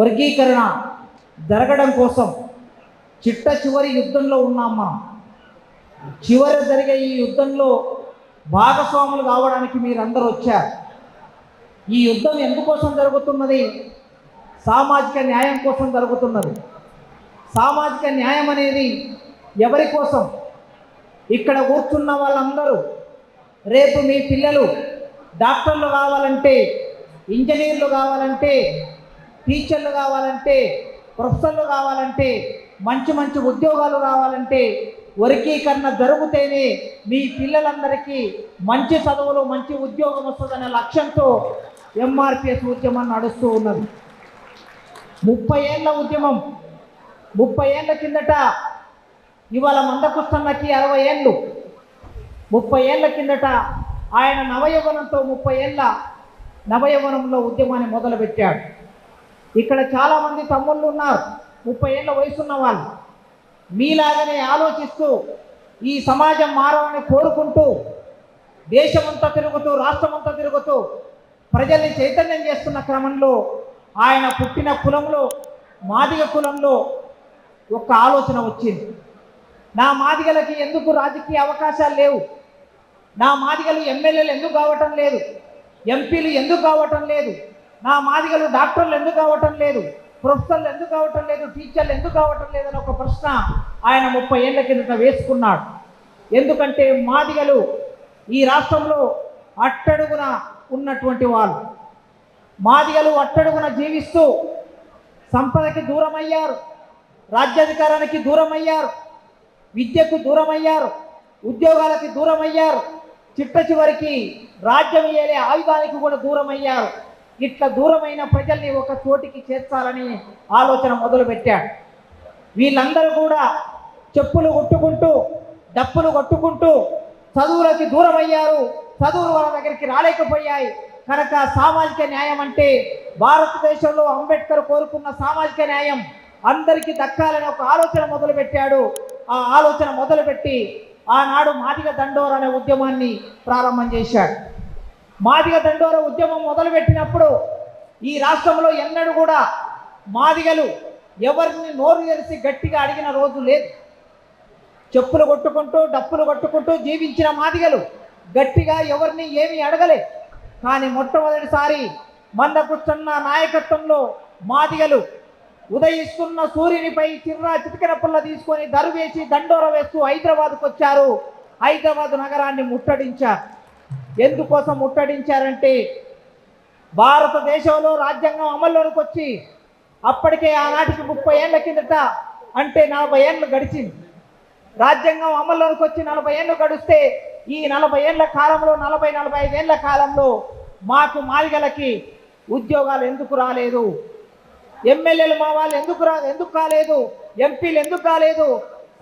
వర్గీకరణ జరగడం కోసం చిట్ట చివరి యుద్ధంలో ఉన్నాం మనం. చివరి జరిగే ఈ యుద్ధంలో భాగస్వాములు కావడానికి మీరందరూ వచ్చారు. ఈ యుద్ధం ఎందుకోసం జరుగుతున్నది? సామాజిక న్యాయం కోసం జరుగుతున్నది. సామాజిక న్యాయం అనేది ఎవరి కోసం? ఇక్కడ కూర్చున్న వాళ్ళందరూ రేపు మీ పిల్లలు డాక్టర్లు కావాలంటే ఇంజనీర్లు కావాలంటే టీచర్లు కావాలంటే ప్రొఫెసర్లు కావాలంటే మంచి మంచి ఉద్యోగాలు రావాలంటే వర్గీకరణ జరుగుతేనే మీ పిల్లలందరికీ మంచి చదువులు మంచి ఉద్యోగం వస్తుందనే లక్ష్యంతో ఎంఆర్పిఎస్ ఉద్యమం నడుస్తూ ఉన్నది. ముప్పై ఏళ్ళ ఉద్యమం. ముప్పై ఏళ్ళ కిందట ఇవాళ మందకృష్ణన్నకి అరవై ఏళ్ళు. ముప్పై ఏళ్ళ కిందట ఆయన నవయవనంతో ముప్పై ఏళ్ళ నవయవనంలో ఉద్యమాన్ని మొదలుపెట్టాడు. ఇక్కడ చాలామంది తమ్ముళ్ళు ఉన్నారు. ముప్పై ఏళ్ళ వయసున్న వాళ్ళు. మీలాగనే ఆలోచిస్తూ ఈ సమాజం మారాలని కోరుకుంటూ దేశమంతా తిరుగుతూ రాష్ట్రమంతా తిరుగుతూ ప్రజల్ని చైతన్యం చేస్తున్న క్రమంలో ఆయన పుట్టిన కులంలో మాదిగ కులంలో ఒక ఆలోచన వచ్చింది. నా మాదిగలకి ఎందుకు రాజకీయ అవకాశాలు లేవు? నా మాదిగలు ఎమ్మెల్యేలు ఎందుకు కావటం లేదు? ఎంపీలు ఎందుకు కావటం లేదు? నా మాదిగలు డాక్టర్లు ఎందుకు కావటం లేదు? ప్రొఫెసర్లు ఎందుకు కావటం లేదు? టీచర్లు ఎందుకు కావటం లేదని ఒక ప్రశ్న ఆయన ముప్పై ఏళ్ళ కిందట వేసుకున్నాడు. ఎందుకంటే మాదిగలు ఈ రాష్ట్రంలో అట్టడుగున ఉన్నటువంటి వాళ్ళు. మాదిగలు అట్టడుగున జీవిస్తూ సంపదకి దూరమయ్యారు రాజ్యాధికారానికి దూరమయ్యారు విద్యకు దూరమయ్యారు ఉద్యోగాలకి దూరమయ్యారు చిట్ట చివరికి రాజ్యం ఏలే ఆయుధానికి కూడా దూరమయ్యారు. ఇట్లా దూరమైన ప్రజల్ని ఒక చోటికి చేర్చాలని ఆలోచన మొదలుపెట్టాడు. వీళ్ళందరూ కూడా చెప్పులు కొట్టుకుంటూ డప్పులు కొట్టుకుంటూ చదువులకి దూరమయ్యారు. చదువులు వాళ్ళ దగ్గరికి రాలేకపోయాయి. కనుక సామాజిక న్యాయం అంటే భారతదేశంలో అంబేద్కర్ కోరుకున్న సామాజిక న్యాయం అందరికీ దక్కాలని ఒక ఆలోచన మొదలుపెట్టాడు. ఆ ఆలోచన మొదలుపెట్టి ఆనాడు మాదిగ దండోర్ అనే ఉద్యమాన్ని ప్రారంభం చేశాడు. మాదిగ దండోర ఉద్యమం మొదలుపెట్టినప్పుడు ఈ రాష్ట్రంలో ఎన్నడూ కూడా మాదిగలు ఎవరిని నోరు తెరిచి గట్టిగా అడిగిన రోజు లేదు. చెప్పులు కొట్టుకుంటూ డప్పులు కొట్టుకుంటూ జీవించిన మాదిగలు గట్టిగా ఎవరిని ఏమీ అడగలే. కానీ మొట్టమొదటిసారి మందకృష్ణన్న నాయకత్వంలో మాదిగలు ఉదయిస్తున్న సూర్యునిపై చిర్రా చిటికెన పుల్ల తీసుకొని దరువేసి దండోర వేస్తూ హైదరాబాద్కు వచ్చారు హైదరాబాద్ నగరాన్ని ముట్టడించారు. ఎందుకోసం ముట్టడించారంటే భారతదేశంలో రాజ్యాంగం అమల్లోనికి వచ్చి అప్పటికే ఆనాటికి ముప్పై ఏళ్ళ కిందట అంటే నలభై ఏళ్ళు గడిచింది. రాజ్యాంగం అమల్లోనికి వచ్చి నలభై ఏళ్ళు గడిస్తే ఈ నలభై ఏళ్ళ కాలంలో నలభై నలభై ఐదేళ్ళ కాలంలో మాకు మాలిగలకి ఉద్యోగాలు ఎందుకు రాలేదు? ఎమ్మెల్యేలు మా వాళ్ళు ఎందుకు రా ఎందుకు కాలేదు? ఎంపీలు ఎందుకు కాలేదు?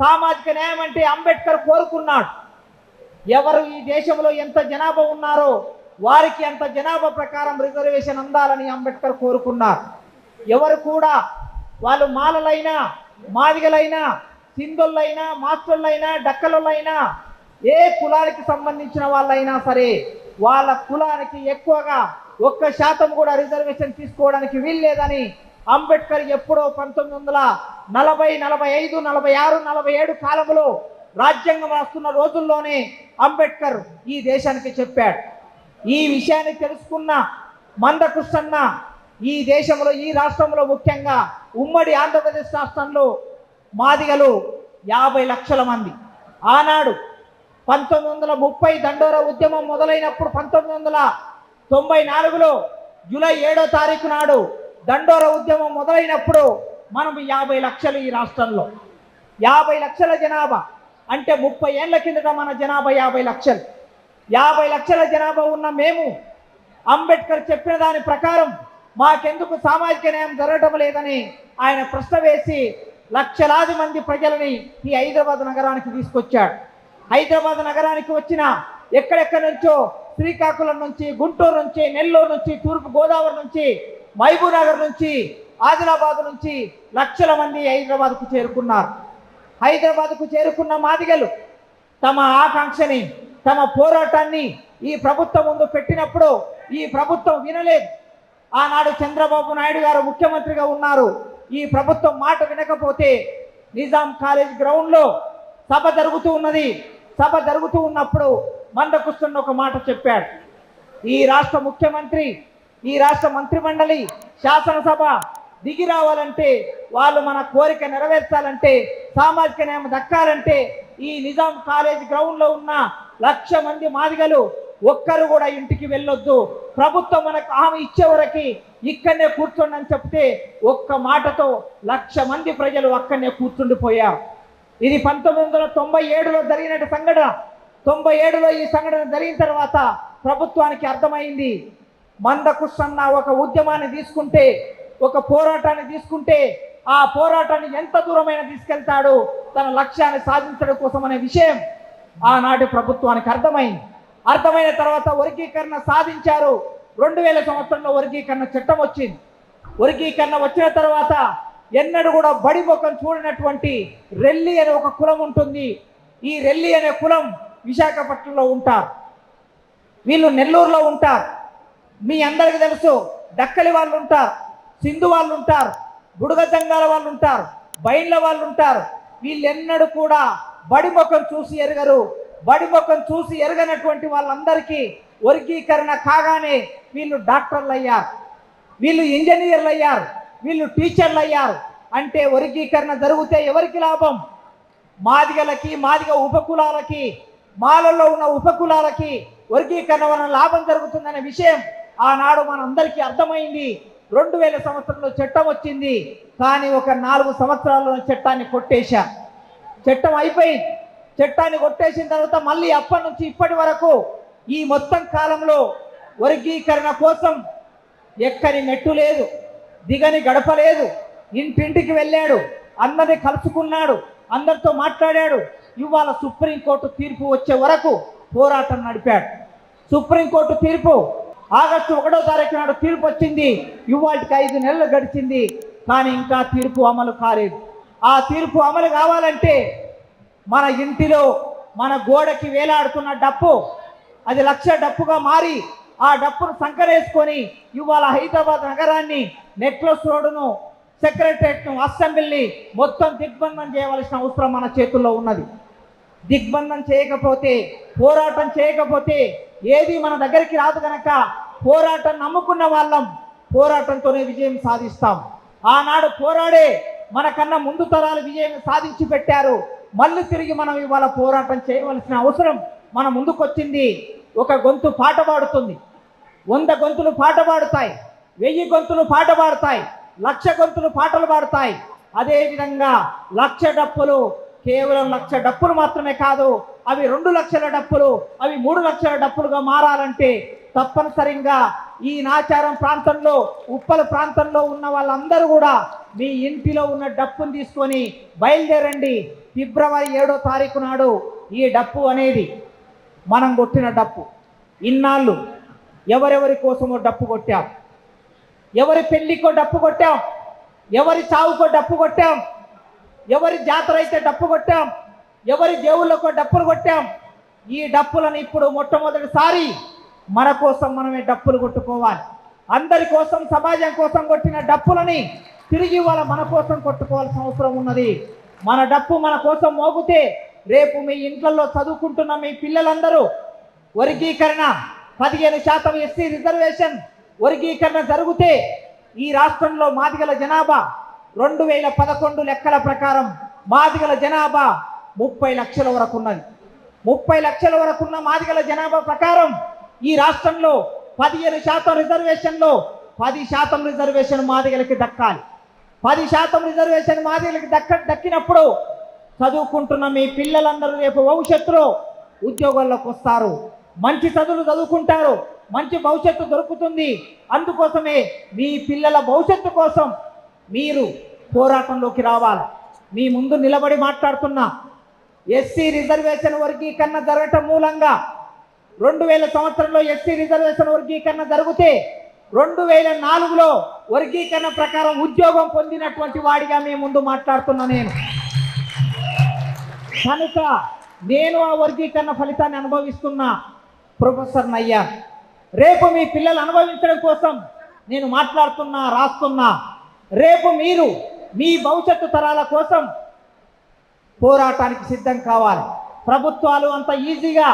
సామాజిక న్యాయం అంటే అంబేద్కర్ కోరుకున్నాడు. ఎవరు ఈ దేశంలో ఎంత జనాభా ఉన్నారో వారికి అంత జనాభా ప్రకారం రిజర్వేషన్ అందాలని అంబేద్కర్ కోరుకున్నారు. ఎవరు కూడా వాళ్ళు మాలలైనా మాదిగలైనా సింధులైనా మాస్టర్లైనా డక్కలైనా ఏ కులానికి సంబంధించిన వాళ్ళైనా సరే వాళ్ళ కులానికి ఎక్కువగా ఒక్క శాతం కూడా రిజర్వేషన్ తీసుకోవడానికి వీల్లేదని అంబేద్కర్ ఎప్పుడో పంతొమ్మిది వందల నలభై నలభై ఐదు నలభై ఆరు నలభై ఏడు కాలంలో రాజ్యాంగం రాస్తున్న రోజుల్లోనే అంబేద్కర్ ఈ దేశానికి చెప్పాడు. ఈ విషయాన్ని తెలుసుకున్న మందకృష్ణన్న ఈ దేశంలో ఈ రాష్ట్రంలో ముఖ్యంగా ఉమ్మడి ఆంధ్రప్రదేశ్ రాష్ట్రంలో మాదిగలు యాభై లక్షల మంది. ఆనాడు పంతొమ్మిది వందల ముప్పై దండోర ఉద్యమం మొదలైనప్పుడు పంతొమ్మిది వందల తొంభై నాలుగులో జూలై ఏడో తారీఖు నాడు దండోర ఉద్యమం మొదలైనప్పుడు మనం యాభై లక్షలు ఈ రాష్ట్రంలో. యాభై లక్షల జనాభా. అంటే ముప్పై ఏళ్ళ కిందట మన జనాభా యాభై లక్షలు. యాభై లక్షల జనాభా ఉన్న మేము అంబేద్కర్ చెప్పిన దాని ప్రకారం మాకెందుకు సామాజిక న్యాయం జరగటం లేదని ఆయన ప్రశ్న వేసి లక్షలాది మంది ప్రజలని ఈ హైదరాబాద్ నగరానికి తీసుకొచ్చాడు. హైదరాబాద్ నగరానికి వచ్చిన ఎక్కడెక్కడి నుంచో శ్రీకాకుళం నుంచి గుంటూరు నుంచి నెల్లూరు నుంచి తూర్పు గోదావరి నుంచి మహబూబ్ నగర్ నుంచి ఆదిలాబాద్ నుంచి లక్షల మంది హైదరాబాద్కు చేరుకున్నారు. హైదరాబాద్కు చేరుకున్న మాదిగలు తమ ఆకాంక్షని తమ పోరాటాన్ని ఈ ప్రభుత్వం ముందు పెట్టినప్పుడు ఈ ప్రభుత్వం వినలేదు. ఆనాడు చంద్రబాబు నాయుడు గారు ముఖ్యమంత్రిగా ఉన్నారు. ఈ ప్రభుత్వం మాట వినకపోతే నిజాం కాలేజ్ గ్రౌండ్లో సభ జరుగుతూ ఉన్నది. సభ జరుగుతూ ఉన్నప్పుడు మందకృష్ణ ఒక మాట చెప్పాడు. ఈ రాష్ట్ర ముఖ్యమంత్రి ఈ రాష్ట్ర మంత్రిమండలి శాసనసభ దిగి రావాలంటే వాళ్ళు మన కోరిక నెరవేర్చాలంటే సామాజిక న్యాయం దక్కాలంటే ఈ నిజాం కాలేజ్ గ్రౌండ్లో ఉన్న లక్ష మంది మాదిగలు ఒక్కరు కూడా ఇంటికి వెళ్ళొద్దు. ప్రభుత్వం మనకు హామీ ఇచ్చే వరకు ఇక్కడనే కూర్చోండి అని చెప్తే ఒక్క మాటతో లక్ష మంది ప్రజలు అక్కడనే కూర్చుండిపోయారు. ఇది పంతొమ్మిది వందల తొంభై ఏడులో జరిగిన సంఘటన. తొంభై ఏడులో ఈ సంఘటన జరిగిన తర్వాత ప్రభుత్వానికి అర్థమైంది. మందకృష్ణ ఒక ఉద్యమాన్ని తీసుకుంటే ఒక పోరాటాన్ని తీసుకుంటే ఆ పోరాటాన్ని ఎంత దూరమైన తీసుకెళ్తాడు తన లక్ష్యాన్ని సాధించడం కోసం అనే విషయం ఆనాటి ప్రభుత్వానికి అర్థమైంది. అర్థమైన తర్వాత వర్గీకరణ సాధించారు. రెండు వేల సంవత్సరంలో వర్గీకరణ చట్టం వచ్చింది. వర్గీకరణ వచ్చిన తర్వాత ఎన్నడూ కూడా బడి ముఖం చూడనటువంటి రెల్లి అనే ఒక కులం ఉంటుంది. ఈ రెల్లి అనే కులం విశాఖపట్నంలో ఉంటారు. వీళ్ళు నెల్లూరులో ఉంటారు. మీ అందరికీ తెలుసు డక్కలి వాళ్ళు ఉంటారు. సింధు వాళ్ళు ఉంటారు బుడగ జంగాల వాళ్ళు ఉంటారు బైన్ల వాళ్ళు ఉంటారు. వీళ్ళెన్నడూ కూడా బడి ముఖం చూసి ఎరగరు. బడి ముఖం చూసి ఎరగనటువంటి వాళ్ళందరికీ వర్గీకరణ కాగానే వీళ్ళు డాక్టర్లు అయ్యారు వీళ్ళు ఇంజనీర్లు అయ్యారు వీళ్ళు టీచర్లు అయ్యారు అంటే వర్గీకరణ జరిగితే ఎవరికి లాభం? మాదిగలకి మాదిగ ఉపకులాలకి మాలలో ఉన్న ఉపకులాలకి వర్గీకరణ వలన లాభం జరుగుతుందనే విషయం ఆనాడు మనందరికీ అర్థమైంది. రెండు వేల సంవత్సరంలో చట్టం వచ్చింది కానీ ఒక నాలుగు సంవత్సరాల్లో చట్టాన్ని కొట్టేశా. చట్టం అయిపోయింది. చట్టాన్ని కొట్టేసిన తర్వాత మళ్ళీ అప్పటి నుంచి ఇప్పటి వరకు ఈ మొత్తం కాలంలో వర్గీకరణ కోసం ఎక్కని మెట్టు లేదు దిగని గడప లేదు. ఇంటింటికి వెళ్ళాడు అందరిని కలుసుకున్నాడు అందరితో మాట్లాడాడు. ఇవాళ సుప్రీంకోర్టు తీర్పు వచ్చే వరకు పోరాటం నడిపాడు. సుప్రీంకోర్టు తీర్పు ఆగస్టు ఒకటో తారీఖు నాడు తీర్పు వచ్చింది. ఇవాటికి ఐదు నెలలు గడిచింది. కానీ ఇంకా తీర్పు అమలు కాలేదు. ఆ తీర్పు అమలు కావాలంటే మన ఇంటిలో మన గోడకి వేలాడుతున్న డప్పు అది లక్ష డప్పుగా మారి ఆ డప్పును సంకరేసుకొని ఇవాళ హైదరాబాద్ నగరాన్ని నెక్లెస్ రోడ్డును సెక్రటరియట్ను అసెంబ్లీని మొత్తం దిగ్బంధం చేయవలసిన అవసరం మన చేతుల్లో ఉన్నది. దిగ్బంధం చేయకపోతే పోరాటం చేయకపోతే ఏది మన దగ్గరికి రాదు కనుక పోరాటం నమ్ముకున్న వాళ్ళం పోరాటంతోనే విజయం సాధిస్తాం. ఆనాడు పోరాడే మనకన్నా ముందు తరాలు విజయం సాధించి పెట్టారు. మళ్ళీ తిరిగి మనం ఇవాళ పోరాటం చేయవలసిన అవసరం మన ముందుకొచ్చింది. ఒక గొంతు పాట పాడుతుంది. వంద గొంతులు పాట పాడుతాయి. వెయ్యి గొంతులు పాట పాడతాయి. లక్ష గొంతులు పాటలు పాడతాయి. అదేవిధంగా లక్ష డప్పులు కేవలం లక్ష డప్పులు మాత్రమే కాదు అవి రెండు లక్షల డప్పులు అవి మూడు లక్షల డప్పులుగా మారాలంటే తప్పనిసరిగా ఈ నాచారం ప్రాంతంలో ఉప్పల ప్రాంతంలో ఉన్న వాళ్ళందరూ కూడా మీ ఇంటిలో ఉన్న డప్పును తీసుకొని బయలుదేరండి. ఫిబ్రవరి ఏడో తారీఖు నాడు ఈ డప్పు అనేది మనం కొట్టిన డప్పు. ఇన్నాళ్ళు ఎవరెవరి కోసమో డప్పు కొట్టాం? ఎవరి పెళ్ళికో డప్పు కొట్టాం? ఎవరి చావుకో డప్పు కొట్టాం? ఎవరి జాతర అయితే డప్పు కొట్టాం? ఎవరి దేవుళ్ళకో డప్పులు కొట్టాం. ఈ డప్పులను ఇప్పుడు మొట్టమొదటిసారి మన కోసం మనమే డప్పులు కొట్టుకోవాలి. అందరి కోసం సమాజం కోసం కొట్టిన డప్పులని తిరిగి వాళ్ళ మన కోసం కొట్టుకోవాల్సిన అవసరం ఉన్నది. మన డప్పు మన కోసం మోగితే రేపు మీ ఇంట్లలో చదువుకుంటున్న మీ పిల్లలందరూ వర్గీకరణ పదిహేను శాతం ఎస్సీ రిజర్వేషన్ వర్గీకరణ జరిగితే ఈ రాష్ట్రంలో మాదిగల జనాభా రెండు వేల పదకొండు లెక్కల ప్రకారం మాదిగల జనాభా ముప్పై లక్షల వరకు ఉన్నది. ముప్పై లక్షల వరకు ఉన్న మాదిగల జనాభా ప్రకారం ఈ రాష్ట్రంలో పదిహేను శాతం రిజర్వేషన్లో పది శాతం రిజర్వేషన్ మాదిగలకి దక్కాలి. పది శాతం రిజర్వేషన్ మాదిగలకి దక్క దక్కినప్పుడు చదువుకుంటున్న మీ పిల్లలందరూ రేపు భవిష్యత్తులో ఉద్యోగాల్లోకి వస్తారు. మంచి చదువులు చదువుకుంటారు. మంచి భవిష్యత్తు దొరుకుతుంది. అందుకోసమే మీ పిల్లల భవిష్యత్తు కోసం మీరు పోరాటంలోకి రావాలి. మీ ముందు నిలబడి మాట్లాడుతున్నా. ఎస్సీ రిజర్వేషన్ వర్గీకరణ జరగటం మూలంగా రెండు వేల సంవత్సరంలో ఎస్సీ రిజర్వేషన్ వర్గీకరణ జరిగితే రెండు వేల నాలుగులో వర్గీకరణ ప్రకారం ఉద్యోగం పొందినటువంటి వాడిగా మీ ముందు మాట్లాడుతున్నా నేను. కనుక నేను ఆ వర్గీకరణ ఫలితాన్ని అనుభవిస్తున్నా ప్రొఫెసర్ నయ్యా రేపు మీ పిల్లలు అనుభవించడం కోసం నేను మాట్లాడుతున్నా రాస్తున్నా. రేపు మీరు మీ భవిష్యత్తు తరాల కోసం పోరాటానికి సిద్ధం కావాలి. ప్రభుత్వాలు అంత ఈజీగా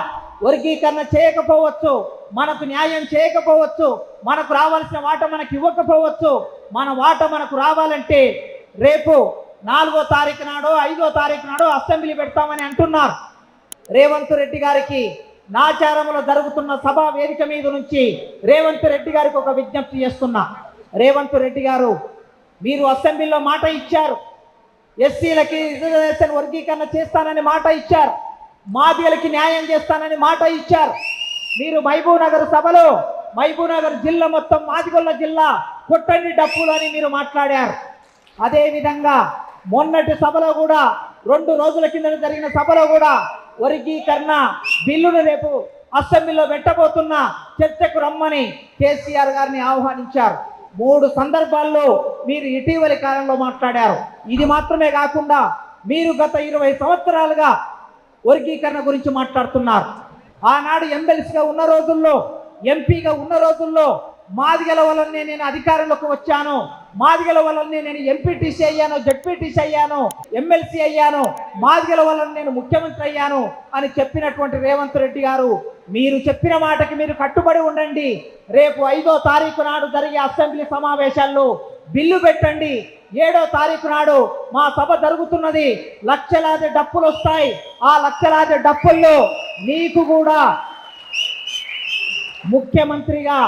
వర్గీకరణ చేయకపోవచ్చు మనకు న్యాయం చేయకపోవచ్చు మనకు రావాల్సిన వాట మనకు ఇవ్వకపోవచ్చు మన వాట మనకు రావాలంటే రేపు నాలుగో తారీఖు నాడో ఐదో తారీఖు నాడో అసెంబ్లీ పెడతామని అంటున్నారు. రేవంత్ రెడ్డి గారికి నాచారంలో జరుగుతున్న సభా వేదిక మీద నుంచి రేవంత్ రెడ్డి గారికి ఒక విజ్ఞప్తి చేస్తున్నా. రేవంత్ రెడ్డి గారు మీరు అసెంబ్లీలో మాట ఇచ్చారు. ఎస్సీలకి రిజర్వేషన్ వర్గీకరణ చేస్తానని మాట ఇచ్చారు. మాదిలకి న్యాయం చేస్తానని మాట ఇచ్చారు. మీరు మహబూబ్ నగర్ సభలో మహబూబ్ నగర్ జిల్లా మొత్తం మాదిగొల్ల జిల్లా కొట్టండి డప్పులు అని మీరు మాట్లాడారు. అదేవిధంగా మొన్నటి సభలో కూడా రెండు రోజుల కింద జరిగిన సభలో కూడా వర్గీకరణ బిల్లును రేపు అసెంబ్లీలో పెట్టబోతున్న చర్చకు రమ్మని కేసీఆర్ గారిని ఆహ్వానించారు. మూడు సందర్భాల్లో మీరు ఇటీవలి కాలంలో మాట్లాడారు. ఇది మాత్రమే కాకుండా మీరు గత ఇరవై సంవత్సరాలుగా వర్గీకరణ గురించి మాట్లాడుతున్నారు. ఆనాడు ఎమ్మెల్సీగా ఉన్న రోజుల్లో ఎంపీగా ఉన్న రోజుల్లో మాది గెలవాలనే నేను అధికారంలోకి వచ్చాను. మాదిగల వలన నేను ఎంపీటీసీ అయ్యాను జడ్పీటీసీ అయ్యాను ఎమ్మెల్సీ అయ్యాను మాదిగల వలన నేను ముఖ్యమంత్రి అయ్యాను అని చెప్పినటువంటి రేవంత్ రెడ్డి గారు మీరు చెప్పిన మాటకి మీరు కట్టుబడి ఉండండి. రేపు ఐదో తారీఖు నాడు జరిగే అసెంబ్లీ సమావేశాల్లో బిల్లు పెట్టండి. ఏడో తారీఖు నాడు మా సభ జరుగుతున్నది. లక్షలాది డప్పులు వస్తాయి. ఆ లక్షలాది డప్పుల్లో నీకు కూడా ముఖ్యమంత్రిగా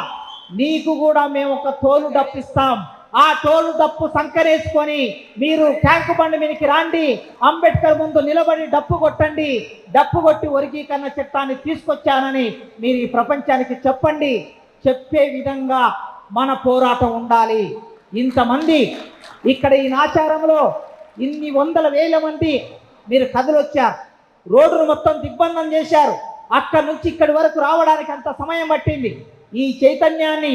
నీకు కూడా మేము ఒక తోలు డప్పు ఇస్తాం ఆ టోలు డప్పు సంకరేసుకొని మీరు ట్యాంకు బండి మీదకి రాండి అంబేద్కర్ ముందు నిలబడి డప్పు కొట్టండి డప్పు కొట్టి వర్గీకరణ చట్టాన్ని తీసుకొచ్చానని మీరు ఈ ప్రపంచానికి చెప్పండి. చెప్పే విధంగా మన పోరాటం ఉండాలి. ఇంతమంది ఇక్కడ ఈ నాచారంలో ఇన్ని వందల వేల మంది మీరు కదలొచ్చారు. రోడ్డును మొత్తం దిగ్బంధం చేశారు. అక్కడి నుంచి ఇక్కడి వరకు రావడానికి అంత సమయం పట్టింది. ఈ చైతన్యాన్ని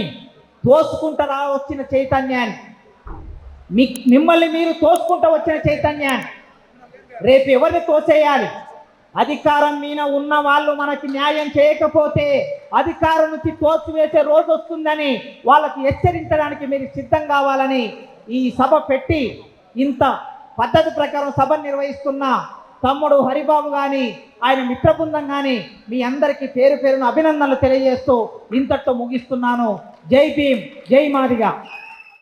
తోసుకుంటూ రా వచ్చిన చైతన్యాన్ని? మీ మిమ్మల్ని మీరు తోసుకుంటూ వచ్చిన చైతన్యాన్ని? రేపు ఎవరిని తోసేయాలి? అధికారం మీద ఉన్న వాళ్ళు మనకి న్యాయం చేయకపోతే అధికారం నుంచి తోసివేసే రోజు వస్తుందని వాళ్ళకి హెచ్చరించడానికి మీరు సిద్ధం కావాలని ఈ సభ పెట్టి ఇంత పద్ధతి ప్రకారం సభ నిర్వహిస్తున్న. తమ్ముడు హరిబాబు కానీ ఆయన మిత్రబృందం కానీ మీ అందరికీ పేరు పేరున అభినందనలు తెలియజేస్తూ ఇంతటితో ముగిస్తున్నాను. జై భీమ్ జై మాదిగా.